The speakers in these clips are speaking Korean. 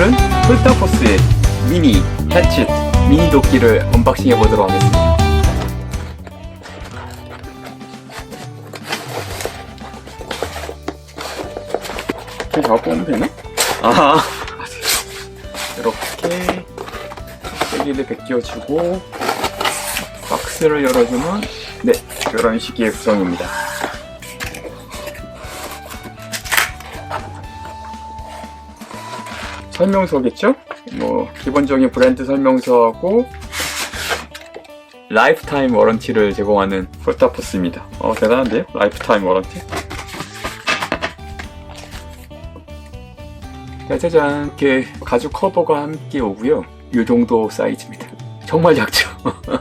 오늘은 폴타포스의 미니 해치 미니 도끼를 언박싱 해보도록 하겠습니다. 이렇게 오면 되나? 아, 이렇게 세기를 벗겨주고 박스를 열어주면 네, 이런 식의 구성입니다. 설명서겠죠? 뭐 기본적인 브랜드 설명서하고 라이프타임 워런티를 제공하는 폴타포스입니다. 어 대단한데요? 라이프타임 워런티? 짜자잔 이렇게 가죽 커버가 함께 오고요. 이 정도 사이즈입니다. 정말 작죠?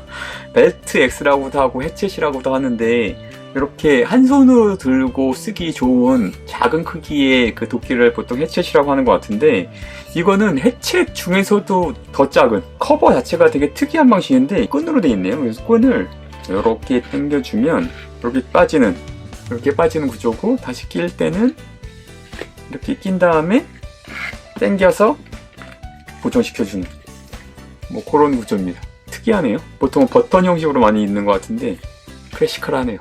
벨트 X라고도 하고 해치시라고도 하는데 이렇게 한 손으로 들고 쓰기 좋은 작은 크기의 그 도끼를 보통 해챗이라고 하는 것 같은데 이거는 해챗 중에서도 더 작은 커버 자체가 되게 특이한 방식인데 끈으로 되어 있네요. 그래서 끈을 이렇게 당겨주면 이렇게 빠지는 이렇게 빠지는 구조고 다시 낄 때는 이렇게 낀 다음에 당겨서 고정시켜주는 뭐 그런 구조입니다. 특이하네요. 보통 버튼 형식으로 많이 있는 것 같은데 클래시컬하네요.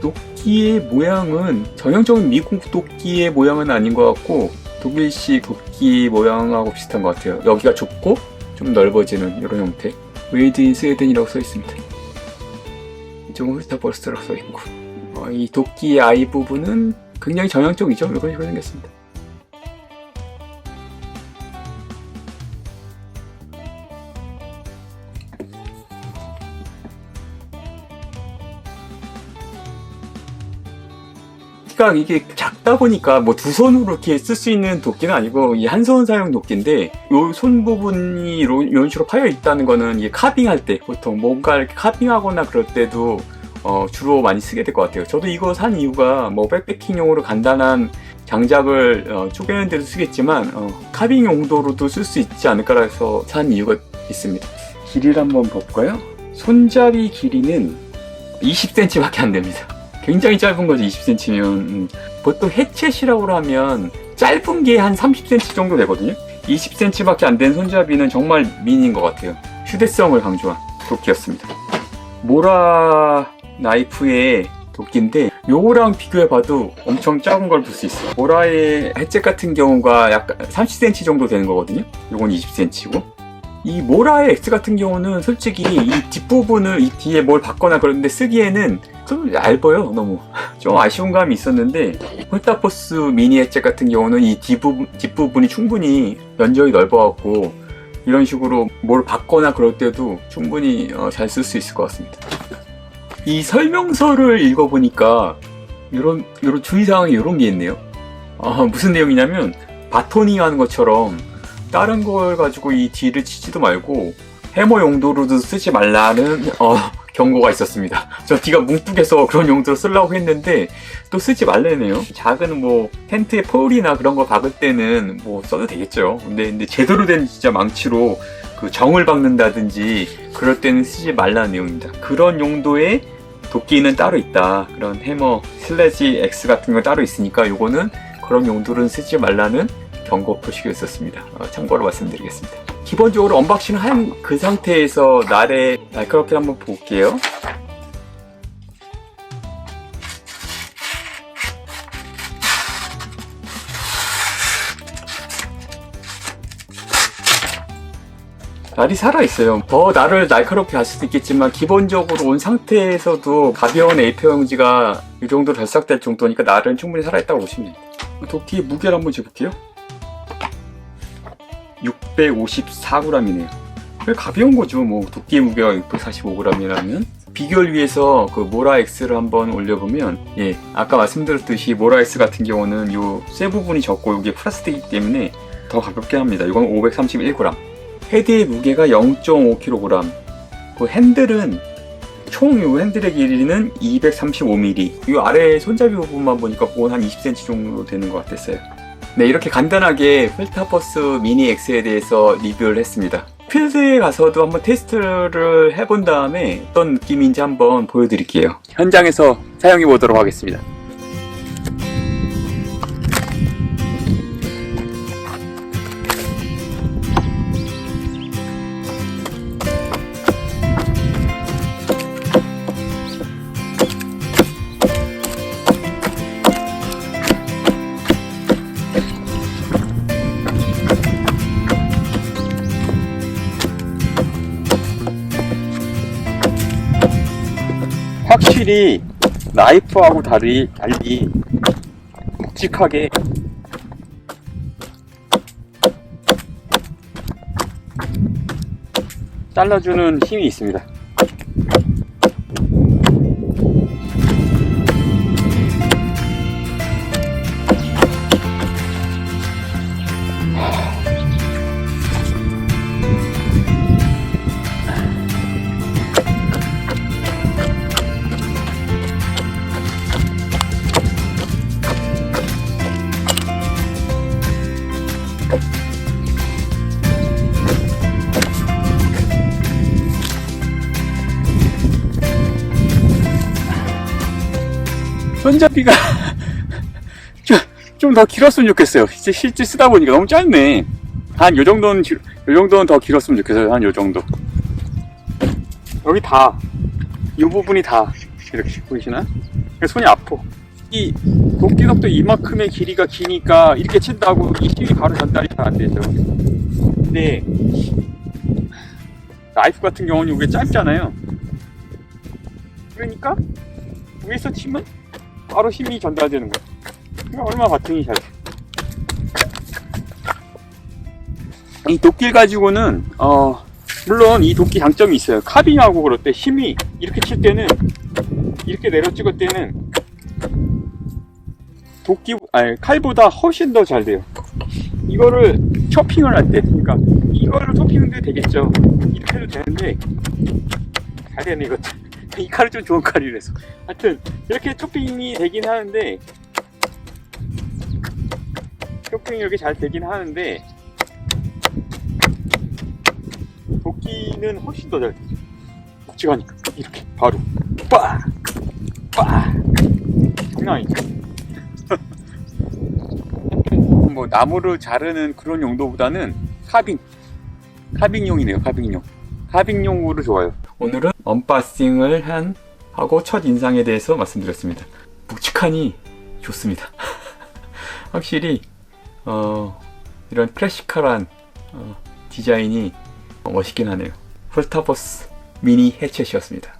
도끼의 모양은 전형적인 미국 도끼의 모양은 아닌 것 같고 독일식 도끼 모양하고 비슷한 것 같아요. 여기가 좁고 좀 넓어지는 이런 형태. 웨이드 인 스웨덴이라고 써 있습니다. 이쪽은 홀스터버스트라고 써 있고 어, 이 도끼의 아이 부분은 굉장히 전형적이죠. 이런 식으로 생겼습니다. 그러니까 이게 작다 보니까 뭐 두 손으로 이렇게 쓸 수 있는 도끼는 아니고 이 한 손 사용 도끼인데 요손 부분이 이런 식으로 파여 있다는 거는 이게 카빙할 때 보통 뭔가 이렇게 카빙하거나 그럴 때도 어, 주로 많이 쓰게 될 것 같아요. 저도 이거 산 이유가 뭐 백패킹용으로 간단한 장작을 어, 쪼개는 데도 쓰겠지만 어, 카빙 용도로도 쓸 수 있지 않을까 해서 산 이유가 있습니다. 길이를 한번 볼까요? 손잡이 길이는 20cm밖에 안 됩니다. 굉장히 짧은 거죠 20cm면. 보통 해챗이라고 하면 짧은 게 한 30cm 정도 되거든요? 20cm밖에 안 된 손잡이는 정말 미니인 것 같아요. 휴대성을 강조한 도끼였습니다. 모라 나이프의 도끼인데 요거랑 비교해봐도 엄청 작은 걸 볼 수 있어요. 모라의 해챗 같은 경우가 약간 30cm 정도 되는 거거든요? 요건 20cm고 이 모라의 X 같은 경우는 솔직히 이 뒷부분을 이 뒤에 뭘 받거나 그러는데 쓰기에는 좀 얇아요 너무. 좀 아쉬운 감이 있었는데 홀타포스 미니 햇잭 같은 경우는 이 뒷부분, 뒷부분이 충분히 면적이 넓어갖고 이런 식으로 뭘 받거나 그럴 때도 충분히 어, 잘쓸 수 있을 것 같습니다. 이 설명서를 읽어보니까 이런 이런 주의사항이 이런 게 있네요. 아, 무슨 내용이냐면 바토닝 하는 것처럼 다른 걸 가지고 이 뒤를 치지도 말고 해머 용도로도 쓰지 말라는 어, 경고가 있었습니다. 저 뒤가 뭉뚝해서 그런 용도로 쓰려고 했는데 또 쓰지 말래네요. 작은 뭐 텐트에 폴이나 그런 거 박을 때는 뭐 써도 되겠죠. 근데, 근데 제대로 된 진짜 망치로 그 정을 박는다든지 그럴 때는 쓰지 말라는 내용입니다. 그런 용도의 도끼는 따로 있다. 그런 해머, 슬래지 X 같은 거 따로 있으니까 요거는 그런 용도는 쓰지 말라는 경고 표시가 있었습니다. 어, 참고로 말씀드리겠습니다. 기본적으로 언박싱 한 그 상태에서 날에 날카롭게 한번 볼게요. 날이 살아있어요. 더 날을 날카롭게 할 수도 있겠지만 기본적으로 온 상태에서도 가벼운 A4 용지가 이 정도 결삭될 정도니까 날은 충분히 살아있다고 보시면 됩니다. 도끼 무게를 한번 재볼게요. 654g이네요. 꽤 가벼운 거죠. 뭐 도끼의 무게가 645g이라면 비교를 위해서 그 모라 X를 한번 올려보면 예 아까 말씀드렸듯이 모라 X 같은 경우는 요 쇠 부분이 적고 이게 플라스틱이기 때문에 더 가볍게 합니다. 이건 531g. 헤드의 무게가 0.5kg. 그 핸들은 총 요 핸들의 길이는 235mm. 이 아래 손잡이 부분만 보니까 그건 한 20cm 정도 되는 것 같았어요. 네, 이렇게 간단하게 펠타버스 미니 X에 대해서 리뷰를 했습니다. 필드에 가서도 한번 테스트를 해본 다음에 어떤 느낌인지 한번 보여드릴게요. 현장에서 사용해 보도록 하겠습니다. 확실히 나이프하고 달리 달리 묵직하게 잘라주는 힘이 있습니다. 손잡이가 좀 더 길었으면 좋겠어요. 이제 실제 쓰다 보니까 너무 짧네. 한 요 정도는 길- 요 정도는 더 길었으면 좋겠어요. 한 요 정도. 여기 다, 이 부분이 다 이렇게 보이시나? 손이 아파. 이 도끼덕도 이만큼의 길이가 기니까 이렇게 친다고 이 힘이 바로 전달이 잘 안 되죠. 근데 나이프 같은 경우는 이게 짧잖아요. 그러니까 위에서 치면 바로 힘이 전달되는 거야. 이거 얼마나 바통이 잘 돼. 이 도끼 가지고는 어 물론 이 도끼 장점이 있어요. 카빙하고 그럴 때 힘이 이렇게 칠 때는 이렇게 내려 찍을 때는 도끼 아니 칼보다 훨씬 더 잘 돼요. 이거를 쇼핑을 할 때, 그러니까 이거를 토핑도 되겠죠. 이렇게 해도 되는데 잘 되네 이것도. 이 칼은 좀 좋은 칼이라서. 하여튼 이렇게 토핑이 되긴 하는데 토핑이 이렇게 잘 되긴 하는데 도끼는 훨씬 더 잘. 묵직하니까 이렇게 바로 빠! 빠! 장난 아니죠. 뭐 나무를 자르는 그런 용도보다는 카빙 카빙용이네요 카빙용 카빙용으로 좋아요 오늘은 언박싱을 한 하고 첫 인상에 대해서 말씀드렸습니다. 묵직하니 좋습니다. 확실히 어, 이런 클래시컬한 어, 디자인이 멋있긴 하네요. 폴타버스 미니 해쳇이었습니다